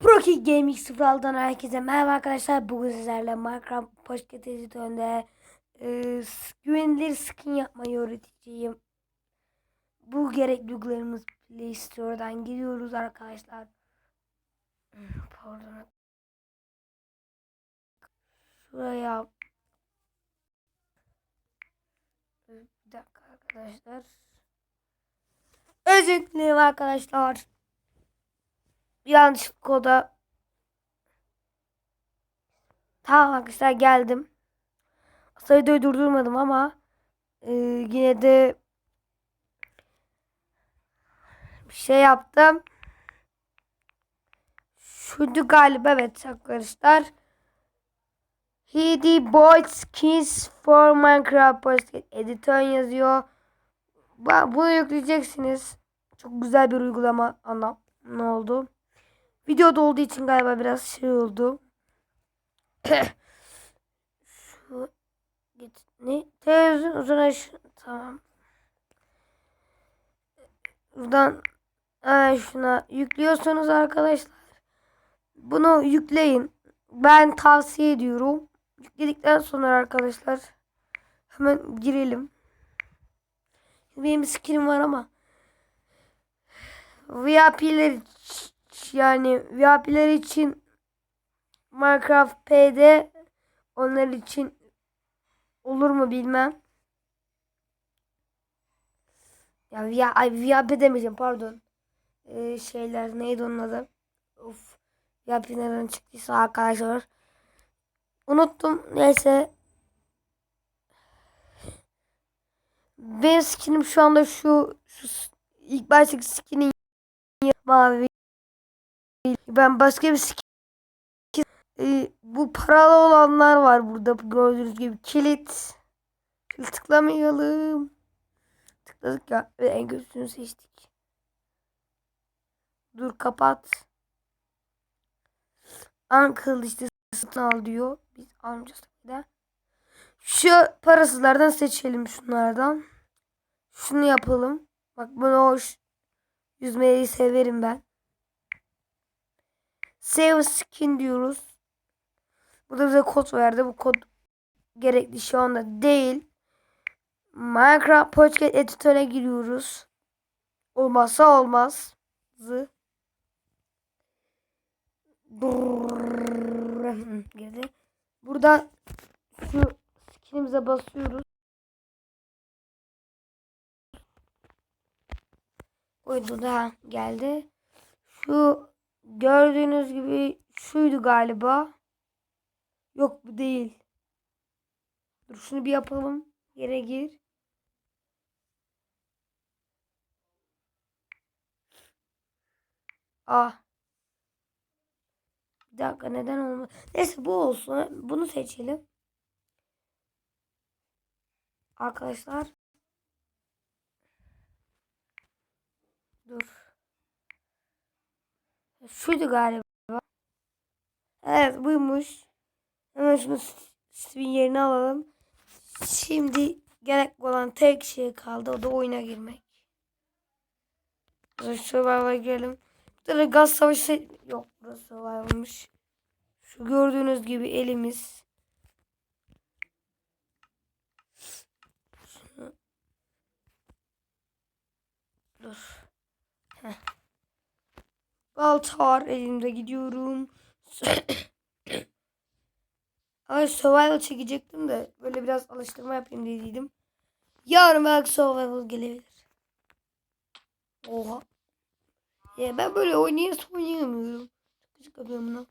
Proki Gaming 06'dan herkese merhaba arkadaşlar. Bugün sizlerle Minecraft Pocket Editör'ünde e, güvenilir skin yapmayı öğreteceğim. Bu gerekli uygularımız Play Store'dan giriyoruz arkadaşlar. Pardon. Şuraya bir dakika arkadaşlar. Özür dilerim arkadaşlar. Yanlış koda. Tamam arkadaşlar geldim. Aslında durdurmadım ama e, yine de bir şey yaptım. Şuydu galiba evet arkadaşlar. Hidi Boy Skins for Minecraft Basket Editor yazıyor. Bu- Bunu yükleyeceksiniz. Çok güzel bir uygulama anlam. Ne oldu? Videoda olduğu için galiba biraz şey oldu. Şu git ne? Televizyon uzun şu tamam. Buradan e, şuna yüklüyorsunuz arkadaşlar. Bunu yükleyin. Ben tavsiye ediyorum. Yükledikten sonra arkadaşlar hemen girelim. Benim skinim var ama VIP'ler yani VIP'ler için Minecraft P'de onlar için olur mu bilmem. Ya VIP demeyeceğim pardon. Ee, şeyler neydi onun adı? Of. VIP nereden çıktıysa arkadaşlar. Unuttum. Neyse. Benim skinim şu anda şu, şu ilk baştaki skinin mavi. Ben başka bir skin Ee, bu paralı olanlar var burada gördüğünüz gibi kilit. Tıklamayalım. Tıkladık ya ve en kötüsünü seçtik. Dur kapat. Uncle işte satın al diyor. Biz almayacağız de. Şu parasızlardan seçelim şunlardan. Şunu yapalım. Bak bunu hoş. Yüzmeyi severim ben. Save skin diyoruz. Burada bize kod verdi. Bu kod gerekli şu anda değil. Minecraft Pocket Editor'a giriyoruz. Olmazsa olmaz. Zı. Girdi. Burada şu skinimize basıyoruz. Oydu da geldi. Şu gördüğünüz gibi şuydu galiba. Yok bu değil. Dur şunu bir yapalım. Yere gir. Ah. Bir dakika neden olmadı? Neyse bu olsun. Bunu seçelim. Arkadaşlar. Dur. Şuydu galiba. Evet buymuş. Hemen şunu Steve'in yerine alalım. Şimdi gerek olan tek şey kaldı. O da oyuna girmek. Şöyle Survival'a girelim. Da gaz savaşı yok. Burası Survival'mış. Şu gördüğünüz gibi elimiz. Dur. Heh. Balta var elimde gidiyorum. Ay survival çekecektim de böyle biraz alıştırma yapayım dediydim. Yarın belki survival gelebilir. Oha. Ya ben böyle oynayası oynayamıyorum. Küçük yapıyorum bunu.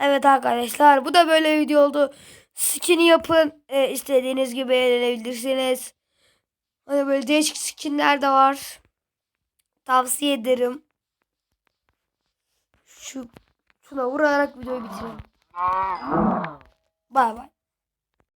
Evet arkadaşlar bu da böyle video oldu. Skin'i yapın. E, istediğiniz gibi eğlenebilirsiniz. Hani böyle değişik skinler de var. Tavsiye ederim. Şu şuna vurarak videoyu bitirelim. Bay bay.